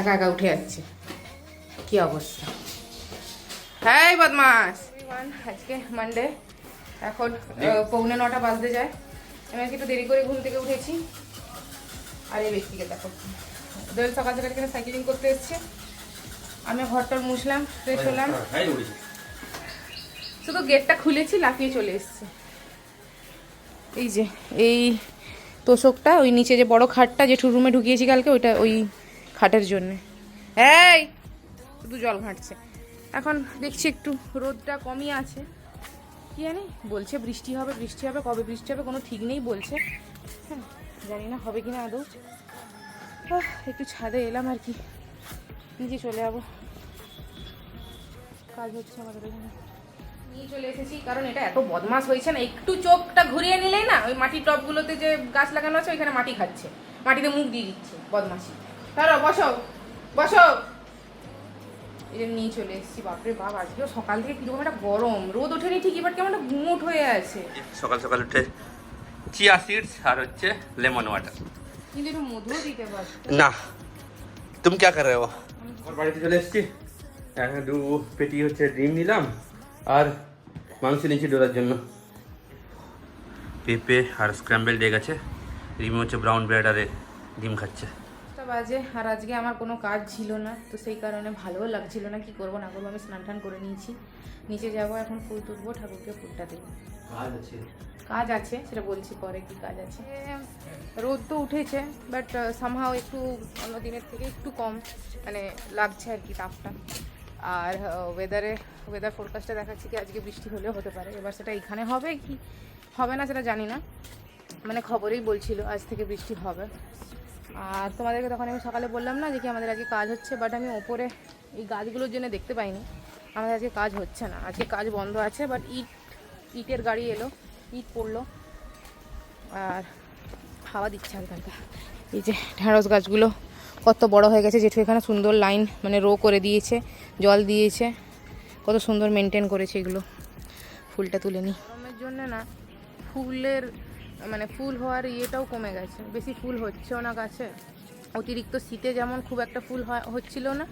একা একা উঠে যাচ্ছে। কি অবস্থা? হ্যাঁ বদমাস আজকে মানডে এখন পৌনে নটা বাজতে যায়। আমি আজকে একটু দেরি করে ঘুম থেকে উঠেছি। আর এই ব্যক্তিকে দেখো। দোয়েল সকাল সকাল এখানে সাইকেলিং করতে এসছে। আমি ঘরটার মুছলাম ফ্রেশ হলাম। শুধু গেটটা খুলেছি লাফিয়ে চলে এসছে। এই যে এই তোষকটা, ওই নিচে যে বড় খাটটা যে রুমে ঢুকিয়েছি কালকে, ওইটা ওই খাটের জন্যে। এই, শুধু জল ঘাঁটছে। এখন দেখছি একটু রোদটা কমই আছে। কি জানি, বলছে বৃষ্টি হবে বৃষ্টি হবে, কবে বৃষ্টি হবে কোনো ঠিক নেই বলছে। হ্যাঁ জানি না হবে কি না আদৌ একটু ছাদে এলাম আর কি। নিজে চলে যাব। কাজ হচ্ছে আমাদের এখানে নিয়ে চলে এসেছি কারণ এটা এত বদমাস হয়েছে না একটু চোখটা ঘুরিয়ে নিলেই না ওই মাটির টবগুলোতে যে গাছ লাগানো আছে ওইখানে মাটি খাচ্ছে মাটিতে মুখ দিয়ে দিচ্ছে বদমাসি তারও বসো বসো। এই যে নিয়ে চলে এসেছি বাপরে বাপ আজকেও সকাল থেকে কীরকম একটা গরম রোদ ওঠেনি ঠিকই বাট কেমন একটা গুমোট হয়ে আছে। সকাল সকাল উঠে চিয়া সিডস আর হচ্ছে লেমন ওয়াটার। কিন্তু একটু মধুও দিতে পার। না তুমি কে করে ও বাড়িতে চলে এসেছি। এখন দু পেটি হচ্ছে ডিম নিলাম আর মাংস নিচে ডোলার জন্য। পেঁপে আর স্ক্র্যাম্বেল এগ আছে রিমি হচ্ছে ব্রাউন ব্রেড আর ডিম খাচ্ছে। বাজে আর আজকে আমার কোনো কাজ ছিল না তো সেই কারণে ভালোও লাগছিল না কি করব না করব আমি স্নান টান করে নিয়েছি। নিচে যাব এখন ফুল তুলবো ঠাকুরকে ফুলটা দেবো। কাজ কাজ আছে সেটা বলছি পরে কি কাজ আছে। রোদ তো উঠেছে বাট সামহাও একটু অন্য দিনের থেকে একটু কম মানে লাগছে আর কি তাপটা। আর ওয়েদারে ওয়েদার ফোরকাস্টটা দেখাচ্ছি কি আজকে বৃষ্টি হলেও হতে পারে। এবার সেটা এখানে হবে কি, হবে না সেটা জানি না। মানে খবরেই বলছিল আজ থেকে বৃষ্টি হবে। আর তোমাদেরকে তখন আমি সকালে বললাম না যে কি আমাদের আজকে কাজ হচ্ছে বাট আমি ওপরে এই গাছগুলোর জন্য দেখতে পাইনি। আমাদের আজকে কাজ হচ্ছে না। আজকে কাজ বন্ধ আছে বাট ইট, ইটের গাড়ি এলো, ইট পড়ল। আর হাওয়া দিচ্ছে হালকা এই যে ঢ্যাঁড়স গাছগুলো কত বড় হয়ে গেছে, জেঠু এখানে সুন্দর লাইন মানে রো করে দিয়েছে, জল দিয়েছে। কত সুন্দর মেনটেন করেছে এগুলো। ফুলটা তুলে নিই গরমের জন্য না, ফুলের মানে ফুল হওয়ার ইয়েটাও কমে গেছে। বেশি ফুল হচ্ছেও না গাছে। অতিরিক্ত শীতে যেমন খুব একটা ফুল হচ্ছিল না,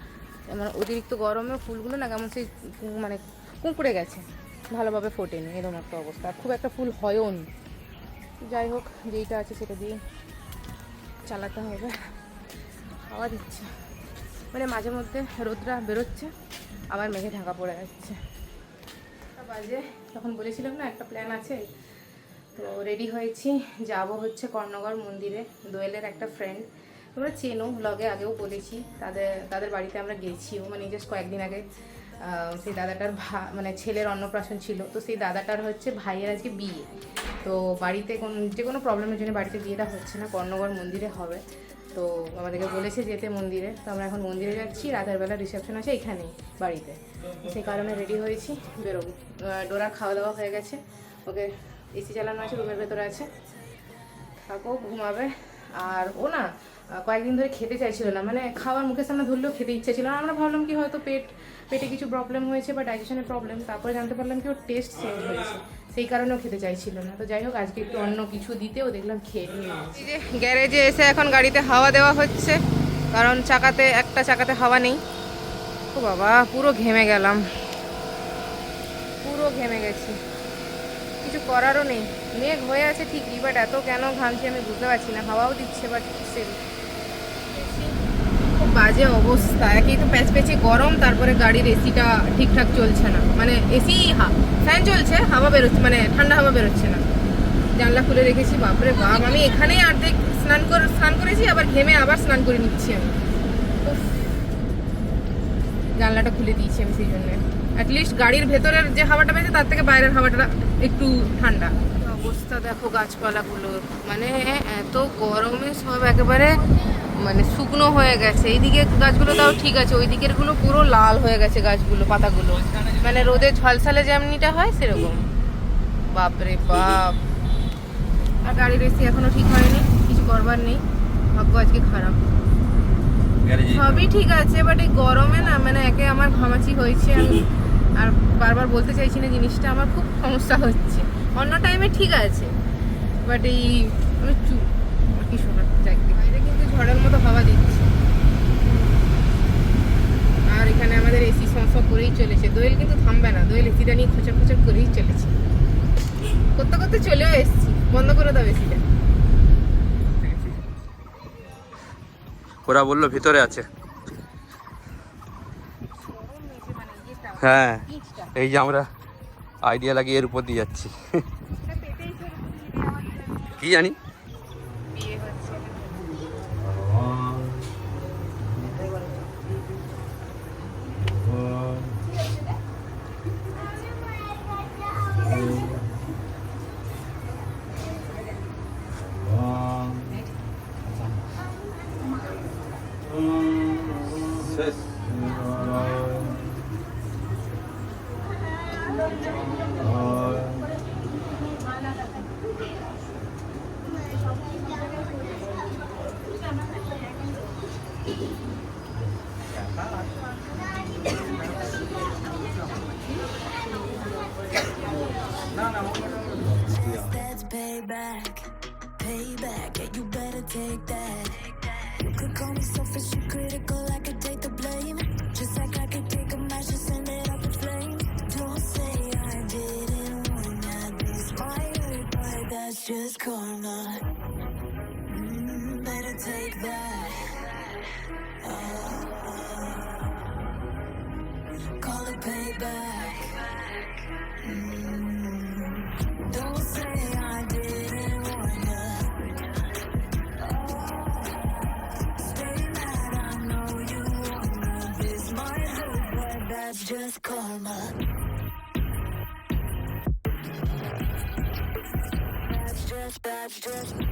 তেমন অতিরিক্ত গরমে ফুলগুলো না কেমন সেই মানে কুঁকড়ে গেছে। ভালোভাবে ফোটেনি এরকম একটা অবস্থা খুব একটা ফুল হয়ও নি যাই হোক, যেইটা আছে সেটা দিয়ে চালাতে হবে। হাওয়া দিচ্ছে। মানে মাঝে মধ্যে রোদটা বেরোচ্ছে, আবার মেঘে ঢাকা পড়ে যাচ্ছে। বাজে, তখন বলেছিলাম না, একটা প্ল্যান আছে। তো রেডি হয়েছি, যাব হচ্ছে কর্ণগর মন্দিরে, দোয়েলের একটা ফ্রেন্ড তোমরা চেনো ব্লগে আগেও বলেছি, তাদের তাদের বাড়িতে আমরা গেছিও মানে জাস্ট কয়েকদিন আগে সেই দাদাটার ভা মানে ছেলের অন্নপ্রাশন ছিল। তো সেই দাদাটার হচ্ছে ভাইয়ের আজকে বিয়ে। তো বাড়িতে কোন, যে কোনো প্রবলেমের জন্য বাড়িতে বিয়েটা হচ্ছে না, কর্ণগর মন্দিরে হবে। তো আমাদেরকে বলেছে যেতে মন্দিরে। তো আমরা এখন মন্দিরে যাচ্ছি, রাতের বেলা রিসেপশন আছে এখানেই, বাড়িতে। সেই কারণে রেডি হয়েছি, বেরোবো। ডোরা খাওয়া দাওয়া হয়ে গেছে। ওকে এসি চালানো আছে, রুমের ভেতরে আছে। থাকো, ঘুমাবে। আর ও না কয়েকদিন ধরে খেতে চাইছিল না। মানে খাওয়ার মুখের সামনে ধরলেও খেতে ইচ্ছে ছিল আমরা ভাবলাম কি হয়তো পেট, পেটে কিছু প্রবলেম হয়েছে বা ডাইজেশনের প্রবলেম তারপরে জানতে পারলাম কি ওর টেস্ট চেঞ্জ হয়েছে। সেই কারণেও খেতে চাইছিল না। তো যাই হোক, আজকে একটু অন্য কিছু দিতেও দেখলাম খেয়ে নিয়ে গ্যারেজে এসে এখন গাড়িতে হাওয়া দেওয়া হচ্ছে, কারণ চাকাতে, একটা চাকাতে হাওয়া নেই। ও বাবা, পুরো ঘেমে গেলাম। পুরো ঘেমে গেছি। কিছু করারও নেই। মেঘ হয়ে আছে ঠিকই বাট এত কেন ঘামছি আমি বুঝতে পারছি না। হাওয়াও দিচ্ছে বাট খুব বাজে অবস্থা। একই তো প্যাচ প্যাচে গরম, তারপরে গাড়ির এসিটা ঠিকঠাক চলছে না। মানে এসি ফ্যান চলছে, হাওয়া বেরোচ্ছে মানে ঠান্ডা হাওয়া বেরোচ্ছে না। জানলা খুলে রেখেছি বাপরে বাপ, আমি এখানেই অর্ধেক স্নান করে, স্নান করেছি, আবার ঘেমে আবার স্নান করে নিচ্ছি আমি। জানলাটা খুলে দিয়েছি আমি সেই জন্য। অ্যাটলিস্ট গাড়ির ভেতরের যে হাওয়াটা পেয়েছে তার থেকে বাইরের হাওয়াটা একটু ঠান্ডা। অবস্থা দেখো গাছপালাগুলোর। মানে এত গরমে সব একেবারে মানে শুকনো হয়ে গেছে। এইদিকে গাছগুলো তাও ঠিক আছে ওই দিকেরগুলো পুরো লাল হয়ে গেছে গাছগুলো পাতাগুলো। মানে রোদে ঝলসালে যেমনিটা হয় সেরকম। বাপরে বাপ। আর গাড়ির এসি এখনও ঠিক হয়নি কিছু করবার নেই। ভাগ্য আজকে খারাপ। সবই ঠিক আছে বাট এই গরমে না মানে একে আমার ঘামাচি হয়েছে আমি আর বারবার বলতে চাইছি না জিনিসটা আমার খুব সমস্যা হচ্ছে। অন্য টাইমে ঠিক আছে বাট এই আমি ঘরের মতো ভাবা দিচ্ছে। আর এখানে আমাদের এসি সমস্যা করেই চলেছে। দোয়েল কিন্তু থামবে না। দোয়েল এসিটা নিয়ে খোঁচা খোঁচা করেই চলেছে। করতে করতে চলেও এসছি। বন্ধ করে দাও এসিটা ওরা বলল ভিতরে আছে। হ্যাঁ এই যে আমরা আইডিয়া লাগিয়ে এর উপর দিয়ে যাচ্ছি। কি জানি? Take that. You could call me selfish and critical. I could take the blame, just like I could take a match and send it up in flames. Don't say I didn't. This might hurt, but that's just karma. It's just karma. That's just that's just.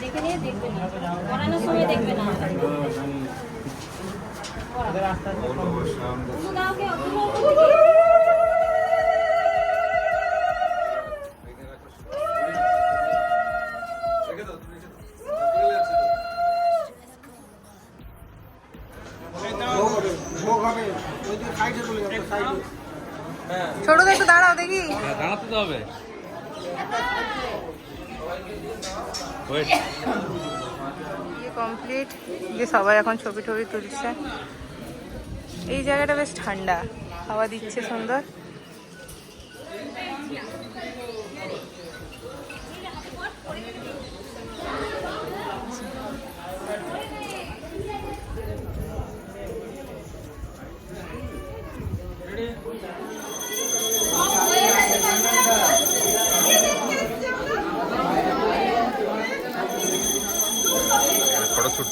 দেখে নিয়ে দেখবে না পড়ানোর সময় দেখবে না শুধু কাউকে ছোট তো একটু দাঁড়াও দেখি। দাঁড়াতে তো হবে। কমপ্লিট যে সবাই এখন ছবি টবি তুলছে। এই জায়গাটা বেশ ঠান্ডা। হাওয়া দিচ্ছে সুন্দর।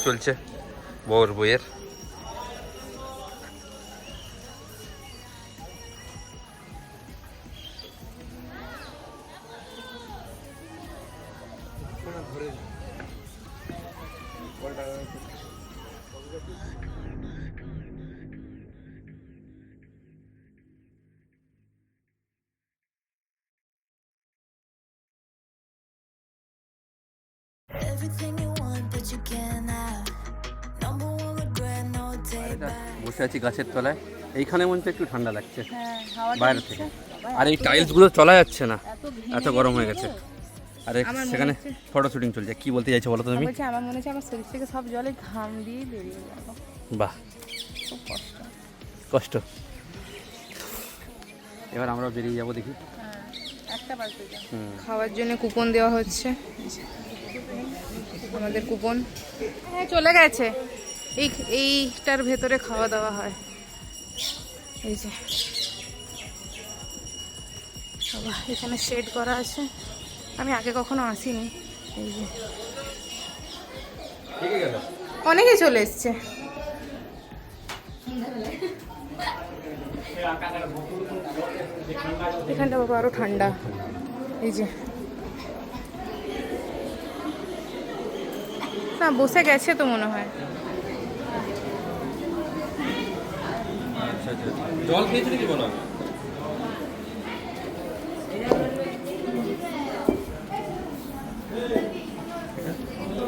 চলছে বউর বইয়ের Everything you বসে আছি গাছের তলায়। এইখানে মনে হচ্ছে একটু ঠান্ডা লাগছে। হ্যাঁ, বাইরে থেকে। আর এই টাইলসগুলো চলা যাচ্ছে না। এত গরম হয়ে গেছে। আর সেখানে ফটো শুটিং চলছে। কি বলতে চাইছো বলো তো তুমি? আমার মনে হচ্ছে আমার শরীর থেকে সব জলে ঘাম দিয়ে বেরিয়ে যাব। বাহ। কষ্ট। কষ্ট। এবার আমরা বেরিয়ে যাব দেখি। হ্যাঁ। খাওয়ার জন্য কুপন দেওয়া হচ্ছে। আমাদের কুপন। হ্যাঁ চলে গেছে। এই এইটার ভেতরে খাওয়া দাওয়া হয়। এই যে। বাবা, এখানে শেড করা আছে। আমি আগে কখনো আসিনি। এই যে। অনেকে চলে এসছে। এখানটা বাবা আরও ঠান্ডা। এই যে। না, বসে গেছে তো মনে হয়। আচ্ছা আচ্ছা জল খেয়েছি নাকি মনে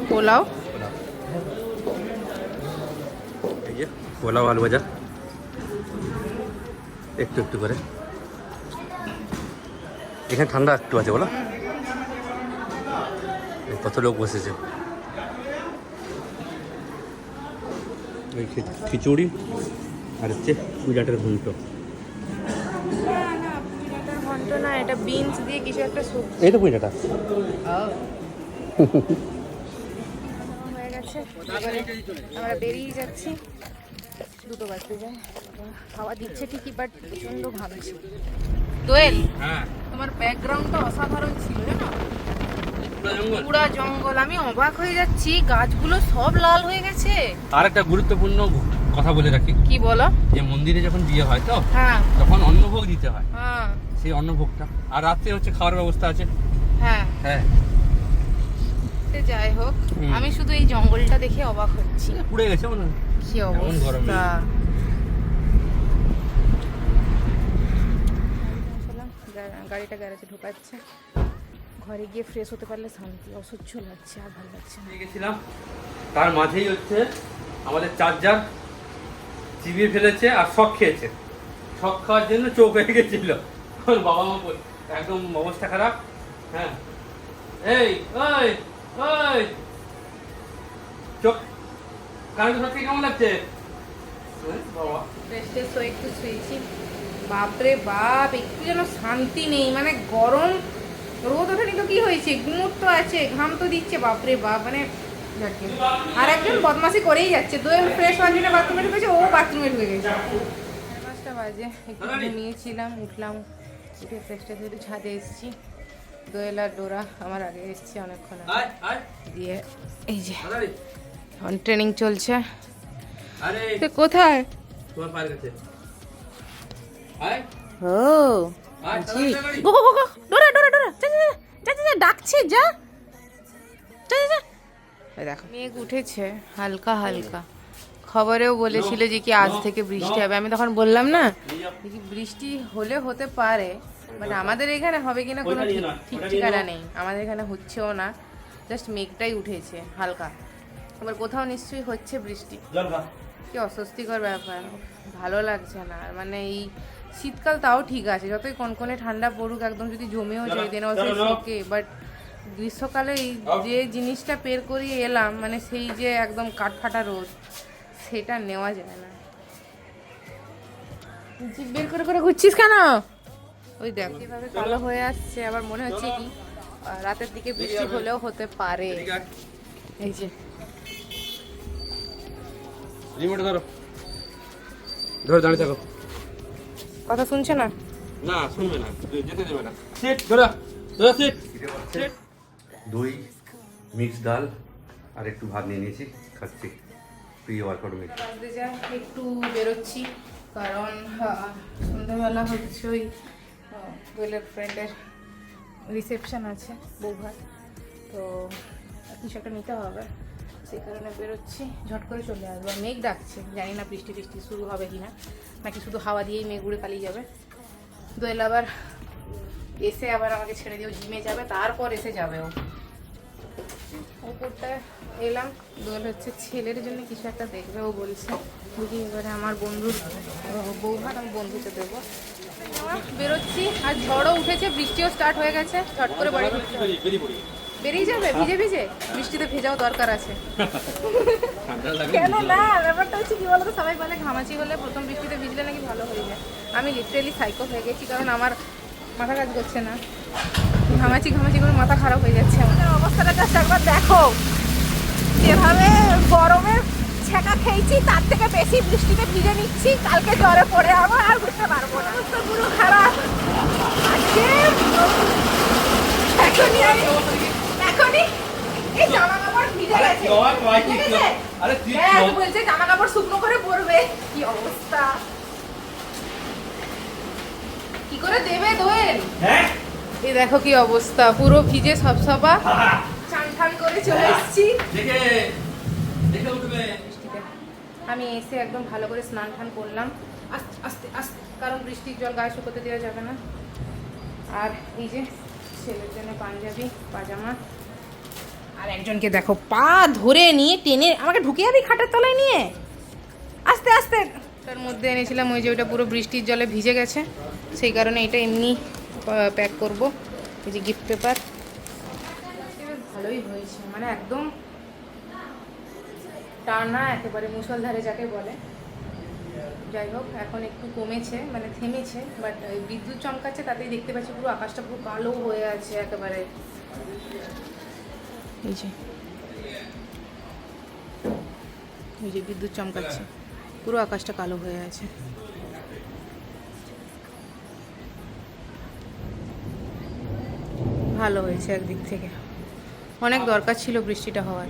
পোলাও? পোলাও আলু ভাজা। একটু একটু করে। এখানে ঠান্ডা একটু আছে বলো। কত লোক বসেছে। খিচুড়ি। আর হচ্ছে পুজাটার ঘন্ট না এটা বিনস দিয়ে কিছু একটা সবজি এই তো পুজাটা হয়ে গেছে আমরা বেরিয়ে যাচ্ছি দুটো বাজতে যায় খাওয়া দিচ্ছে ঠিকই বাট দোয়েল হ্যাঁ তোমার ব্যাকগ্রাউন্ডটা অসাধারণ ছিল জানো? পুরা জঙ্গল আমি অবাক হয়ে যাচ্ছি গাছগুলো সব লাল হয়ে গেছে। আর একটা গুরুত্বপূর্ণ কথা বলে রাখি। কি বলো? যে মন্দিরে যখন বিয়ে হয় তো হ্যাঁ। তখন অন্নভোগ দিতে হয়। হ্যাঁ। সেই অন্নভোগটা। আর রাত্রে হচ্ছে খাওয়ার ব্যবস্থা আছে। হ্যাঁ। হ্যাঁ। সে যাই হোক আমি শুধু এই জঙ্গলটা দেখে অবাক হচ্ছি। পুড়ে গেছে মনে হয়। কি। অবস্থা। গাড়িটা গ্যারেজে ঢোকাচ্ছে। ঘরে গিয়ে ফ্রেশ হতে পারলে শান্তি অসহ্য লাগছে আর ভালো লাগছে গেছিলাম। তার মাঝেই হচ্ছে আমাদের চার্জার। চিবিয়ে ফেলেছে আর শখ খেয়েছে। শখ খাওয়ার জন্য চোখ হয়ে গেছিল। বাবা মা একদম অবস্থা খারাপ। হ্যাঁ। এই ওই চোখ সত্যি কেমন লাগছে? হ্যাঁ, বাবা। একটু শুয়েছি। বাপরে বাপ একটু যেন শান্তি নেই মানে গরম। রোদ ওঠেনি তো কি হয়েছে? গুমুট তো আছে ঘাম তো দিচ্ছে বাপরে বাপ মানে যাকে। আর একজন বদমাসি করেই যাচ্ছে। দোয়েল ফ্রেশ হওয়ার জন্য বাথরুমে ঢুকেছে ও বাথরুমে ঢুকে গেছে। পাঁচটা বাজে। একটু ঘুমিয়েছিলাম উঠলাম উঠে ফ্রেশ ট্রেশ একটু ছাদে এসেছি। দোয়েল আর ডোরা আমার আগে এসেছি অনেকক্ষণ দিয়ে এই যে এখন ট্রেনিং চলছে। তো কোথায়? ও। ডোরা ডোরা ডোরা। ডাকছে যা যা যা। দেখো। মেঘ উঠেছে হালকা হালকা। খবরেও বলেছিল যে কি আজ থেকে বৃষ্টি হবে। আমি তখন বললাম না বৃষ্টি হলে হতে পারে বাট আমাদের এখানে হবে কিনা কোনো ঠিক ঠিকানা নেই। আমাদের এখানে হচ্ছেও না। জাস্ট মেঘটাই উঠেছে হালকা। এবার কোথাও নিশ্চয়ই হচ্ছে বৃষ্টি। কি অস্বস্তিকর ব্যাপার। ভালো লাগছে না। আর মানে এই শীতকাল তাও ঠিক আছে। যতই কনকনে ঠান্ডা পড়ুক একদম যদি জমেও যায় দেন। ওকে বাট গ্রীষ্মকালে যে জিনিসটা পের করিয়ে এলাম মানে সেই যে একদম কাঠফাটা রোদ সেটা নেওয়া যায় না। জিভ বের করে করে ঘুরছিস কেন? ওই দেখ এভাবে কালো হয়ে আসছে আবার মনে হচ্ছে কি রাতের দিকে বৃষ্টি হলেও হতে পারে। এই যে। রিমোট ধরো। ধরে দাঁড়িয়ে থাকো। কথা শুনছে না? না শুনবে না। যেতে দেবে না। সিট ধরা। ধরা সিট। সিট। দই, মিক্স ডাল, আর একটু ভাত নিয়ে নিয়েছি, খাচ্ছি মিক্স বাজতে যা একটু বেরোচ্ছি, কারণ সন্ধ্যাবেলা হচ্ছে ওই দোলের ফ্রেন্ডের রিসেপশন আছে বৌভাত তো কিছু একটা নিতে হবে, সেই কারণে বেরোচ্ছি, ঝট করে চলে আসব। মেঘ ডাকছে, জানি না বৃষ্টি টিষ্টি শুরু হবে কি না নাকি শুধু হাওয়া দিয়েই মেঘ উড়ে পালিয়ে যাবে। দোয়েল আবার এসে আবার আমাকে ছেড়ে দিয়ে জিমে যাবে তারপর এসে যাবে ও। ওপরটা এলাম দোল হচ্ছে ছেলের জন্য কিছু একটা দেখবে ও বলছে। বুঝি এবারে আমার বন্ধুর বউ ভাত আমি বন্ধুকে দেবো। বেরোচ্ছি আর ঝড়ও উঠেছে বৃষ্টিও স্টার্ট হয়ে গেছে ঝট করে বাড়ি বেরিয়ে যাবে ভিজে ভিজে? বৃষ্টিতে ভেজাও দরকার আছে। কেন না? ব্যাপারটা হচ্ছে কি বলতো সবাই বলে ঘামাচি হলে প্রথম বৃষ্টিতে ভিজলে নাকি ভালো হয়ে যায়। আমি লিটারেলি সাইকো হয়ে গেছি কারণ আমার মাথা কাজ করছে না। ঘামাচি ঘামাচি করে মাথা খারাপ হয়ে যাচ্ছে আমার। অবস্থাটা জাস্ট একবার দেখো। যেভাবে গরমে ছেঁকা খেয়েছি তার থেকে বেশি বৃষ্টিতে ভিজে নিচ্ছি কালকে জ্বরে পড়ে আমার আর বুঝতে পারব না। অবস্থা পুরো খারাপ। আজকে এখনই আমি এখনই এই জামা কাপড় ভিজে গেছে? আরে বলছে জামা কাপড় শুকনো করে পরবে। কি অবস্থা? করে দেবে দোয়েল হ্যাঁ? এই দেখো কি অবস্থা পুরো ভিজে সব সবা চান ঠান করে চলে এসেছি। দেখে দেখে উঠবে। আমি এসে একদম ভালো করে স্নান টান করলাম। আস্তে আস্তে আস্তে। কারণ বৃষ্টির জল গায়ে শুকোতে দেওয়া যাবে না। আর এই যে ছেলের জন্য পাঞ্জাবি পাজামা। আর একজনকে দেখো পা ধরে নিয়ে টেনে আমাকে ঢুকে যাবি খাটের তলায় নিয়ে। আস্তে আস্তে। তার মধ্যে এনেছিলাম, ওই যে ওটা পুরো বৃষ্টির জলে ভিজে গেছে। সেই কারণে এটা এমনি প্যাক করব। এই যে গিফট পেপার ভালোই হয়েছে মানে একদম টানা একেবারে মুসলধারে যাকে বলে। যাই হোক, এখন একটু কমেছে মানে থেমেছে বাট বিদ্যুৎ চমকাচ্ছে, তাতেই দেখতে পাচ্ছি পুরো আকাশটা পুরো কালো হয়ে আছে একেবারে। এই যে বিদ্যুৎ চমকাচ্ছে। পুরো আকাশটা কালো হয়ে আছে। ভালো হয়েছে একদিক থেকে। অনেক দরকার ছিল বৃষ্টিটা হওয়ার।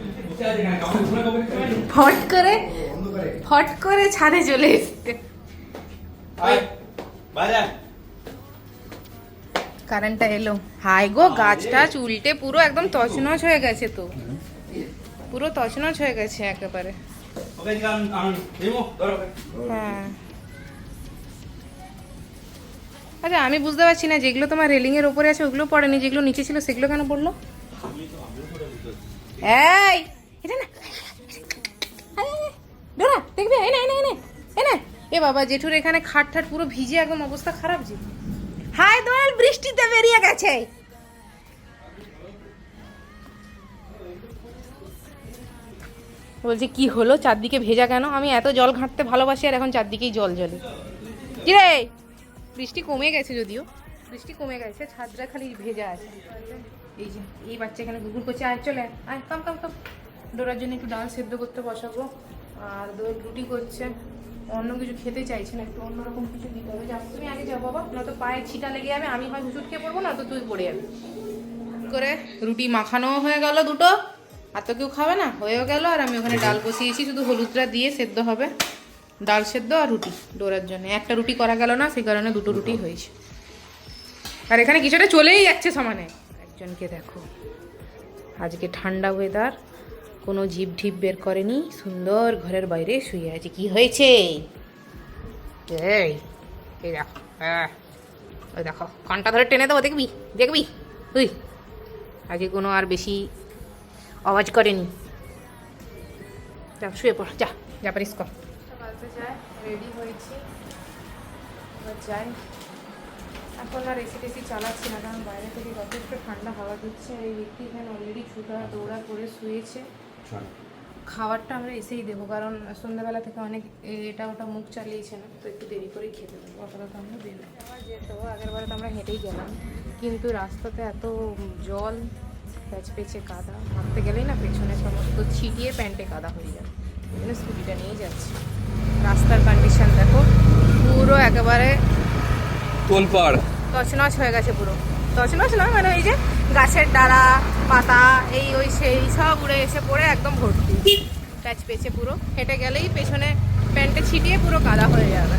ফট করে ফট করে ছাদে চলে এসছে। কারেন্টটা এলো। হাই গো গাছ টাছ উল্টে পুরো একদম তছনছ হয়ে গেছে তো। পুরো তছনছ হয়ে গেছে একেবারে। হ্যাঁ। আচ্ছা আমি বুঝতে পারছি না, যেগুলো তোমার রেলিং এর ওপরে আছে, ওগুলো পড়েনি, যেগুলো নিচে ছিল, সেগুলো কেন পড়ল? এই, এটা না। এনে এনে এ বাবা, জেঠুর এখানে খাট ঠাট পুরো ভিজে একদম অবস্থা খারাপ যে। হাই দোয়েল, বৃষ্টিতে বেরিয়ে গেছে। বলছে কি হলো? চারদিকে ভেজা কেন? আমি এত জল ঘাঁটতে ভালোবাসি আর এখন চারদিকেই জল জলে কি রে? বৃষ্টি কমে গেছে যদিও। বৃষ্টি কমে গেছে ছাদটা খালি ভেজা আছে। এই যে এই বাচ্চা এখানে গুগুল করছে আয় চলে আয়, কাম কাম কাম ডোরার জন্য একটু ডাল সেদ্ধ করতে বসাবো। আর দোল রুটি করছে। অন্য কিছু খেতে চাইছে না একটু অন্যরকম কিছু দিতে হবে। তুমি আগে যাও বাবা নয়তো পায়ে ছিটা লেগে যাবে আমি হয় হুচুট খেয়ে পড়ব না তো তুই পড়ে যাবি। করে রুটি মাখানোও হয়ে গেল দুটো। আর তো কেউ খাবে না হয়েও গেল আর আমি ওখানে ডাল বসিয়েছি শুধু হলুদটা দিয়ে সেদ্ধ হবে। ডাল সেদ্ধ আর রুটি ডোরার জন্য। একটা রুটি করা গেল না সেই কারণে দুটো রুটি হয়েছে। আর এখানে কিছুটা চলেই যাচ্ছে সমানে। একজনকে দেখো। আজকে ঠান্ডা ওয়েদার কোনো জিপ ঢিপ বের করেনি সুন্দর ঘরের বাইরে শুয়ে আছে। কি হয়েছে? এই এই দেখো হ্যাঁ ওই দেখো কানটা ধরে টেনে দেবো দেখবি দেখবি? তুই আজকে কোনো আর বেশি আওয়াজ করেনি। যা শুয়ে পড় যা। যা পারিস কর। রেডি হয়েছি। যাই। এখন আর এসি টেসি চালাচ্ছি না কারণ বাইরে থেকে যথেষ্ট ঠান্ডা হাওয়া দিচ্ছে। এই ব্যক্তি এখানে অলরেডি ছুটা দৌড়া করে শুয়েছে। খাবারটা আমরা এসেই দেবো কারণ সন্ধ্যাবেলা থেকে অনেক এটা ওটা মুখ চালিয়েছে না তো একটু দেরি করেই খেতে দেবো। অতটা তো আমরা দেবো আবার যেত আগের বারে তো আমরা হেঁটেই গেলাম। কিন্তু রাস্তাতে এত জল প্যাচ পেঁচে কাদা হাঁটতে গেলেই না পেছনে সমস্ত ছিটিয়ে প্যান্টে কাদা হয়ে যাবে এই জন্য স্কুটিটা নিয়ে যাচ্ছি। রাস্তার কন্ডিশন দেখো পুরো একেবারে তোলপাড়। তছনছ হয়ে গেছে পুরো। তছনছ নয় মানে ওই যে গাছের ডাড়া পাতা এই ওই সেই সব উড়ে এসে পড়ে একদম ভর্তি। প্যাচ পেছে পুরো। হেঁটে গেলেই পেছনে প্যান্টে ছিটিয়ে পুরো কাদা হয়ে যাবে।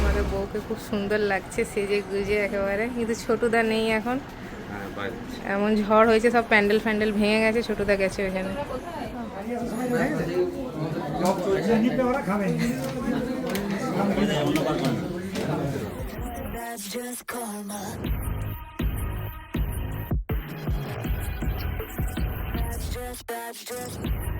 আমাদের বউকে খুব সুন্দর লাগছে সেজে গুজে একেবারে। কিন্তু ছোটুদা নেই এখন। এমন ঝড় হয়েছে সব প্যান্ডেল ফ্যান্ডেল ভেঙে গেছে ছোটদা গেছে just, that's just.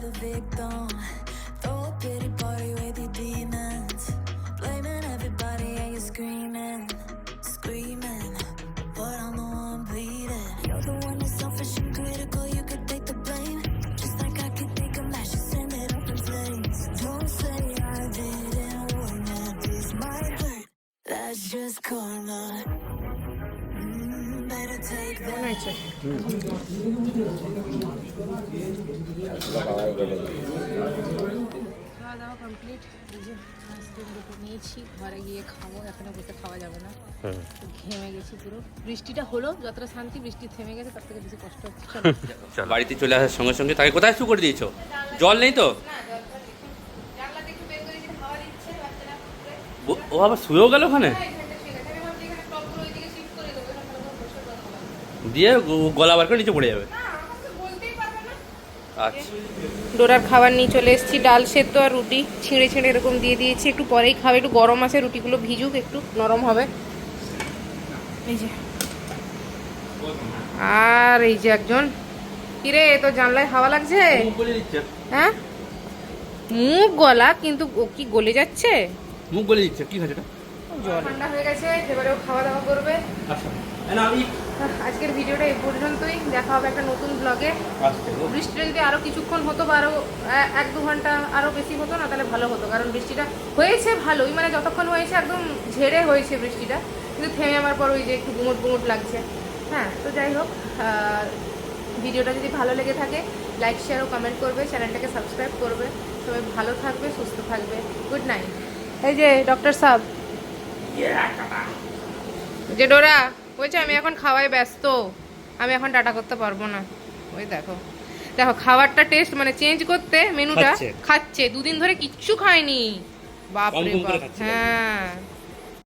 The victim. Throw a pity party with your demons. Blaming everybody and you're screaming, screaming. But I'm the one bleeding. You're the one that's selfish and critical. You could take the blame. Just like I could take a match and send it up in flames. Don't say I didn't warn you. This might hurt. That's just karma. হয়েছে। খাওয়া দাওয়া complete ice cream দুটো নিয়েছি ঘরে গিয়ে খাব এখানে বসে খাওয়া যাবে না। ঘেমে গেছি পুরো। বৃষ্টিটা হলো যতটা শান্তি বৃষ্টি থেমে গেছে তার থেকে বেশি কষ্ট হচ্ছে। বাড়িতে চলে আসার সঙ্গে সঙ্গে তাকে কোথায় শু করে দিয়েছ? জল নেই তো। ও- ও আবার শুয়েও গেল ওখানে হ্যাঁ, এখানটা শুয়ে গেছে। আমি ভাবছি এখানে টবগুলো ওইদিকে shift করে দেবো, এখানে ভালো করে বসে কথা বলব। দিয়ে গলা বার করে নিচে পড়ে যাবে। আচ্ছা। ডোরার খাবার নিয়ে চলে এসেছি ডাল সেদ্ধ আর রুটি। ছিঁড়ে ছিঁড়ে এরকম দিয়ে দিয়েছি একটু পরেই খাবে। একটু গরম আছে রুটিগুলো ভিজুক একটু নরম হবে। এই যে। আর এই যে একজন। কিরে তো জানলায় হাওয়া লাগছে? হ্যাঁ? মুখ গলা কিন্তু ও কি গলে যাচ্ছে? মুখ গলে দিচ্ছে। কি হয়েছে এটা? ঠান্ডা হয়ে গেছে এবারেও খাওয়া দাওয়া করবে। আচ্ছা। আমি আজকের ভিডিওটা এই পর্যন্তই। দেখা হবে একটা নতুন ব্লগে আসতে বৃষ্টিটা যদি আরও কিছুক্ষণ হতো বা আরও এক দু ঘণ্টা আরও বেশি হতো না তাহলে ভালো হতো। কারণ বৃষ্টিটা হয়েছে ভালোই মানে যতক্ষণ হয়েছে একদম ঝেড়ে হয়েছে বৃষ্টিটা। কিন্তু থেমে আমার পর ওই যে একটু গুমট গুমট লাগছে। হ্যাঁ তো যাই হোক ভিডিওটা যদি ভালো লেগে থাকে লাইক শেয়ার ও কমেন্ট করবে চ্যানেলটাকে সাবস্ক্রাইব করবে। সবাই ভালো থাকবে সুস্থ থাকবে। গুড নাইট এই যে ডক্টর সাহেব যে ডোরা। বলছে আমি এখন খাওয়ায় ব্যস্ত। আমি এখন ডাটা করতে পারব না। ওই দেখো। দেখো খাবারটা টেস্ট মানে চেঞ্জ করতে মেনুটা খাচ্ছে। দুদিন ধরে কিচ্ছু খায়নি। বাপ কম রে কম করে বাপ। হ্যাঁ।